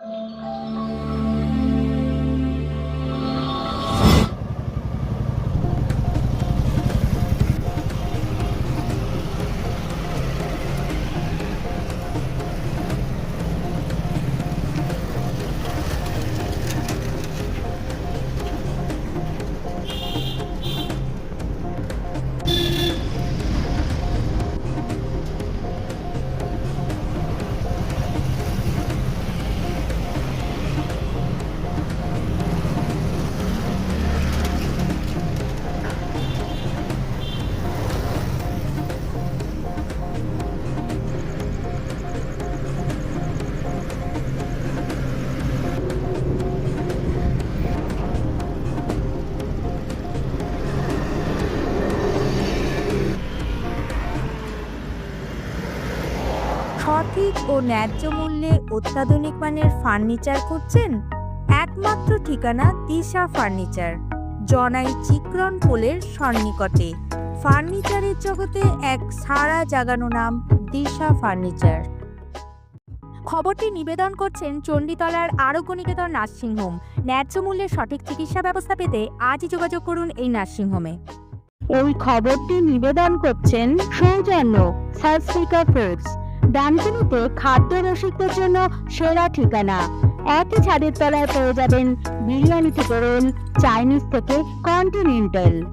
Thank uh you. -huh. সঠিক ও ন্যায্য মূল্যে অত্যাধুনিক মানের ফার্নিচার খুঁজছেন একমাত্র ঠিকানা দিশা ফার্নিচার, জনাই চিক্রন পোলের সন্নিকটে। ফার্নিচারের জগতে এক সারা জাগানো নাম দিশা ফার্নিচার। খবরটি নিবেদন করছেন চণ্ডীতলার আরোগ্য নিকেতন নার্সিংহোম। ন্যায্য মূল্যে সঠিক চিকিৎসা ব্যবস্থা পেতে আজই যোগাযোগ করুন এই নার্সিংহোমে। এই খবরটি নিবেদন করছেন সৌজন্য সাবস্পিকার ফুডস ডানকুনিতে খাদ্য রসিকদের জন্য সেরা ঠিকানা। একই ছাদের তলায় পেয়ে যাবেন বিরিয়ানি থেকে রোল, চাইনিজ থেকে কন্টিনেন্টাল।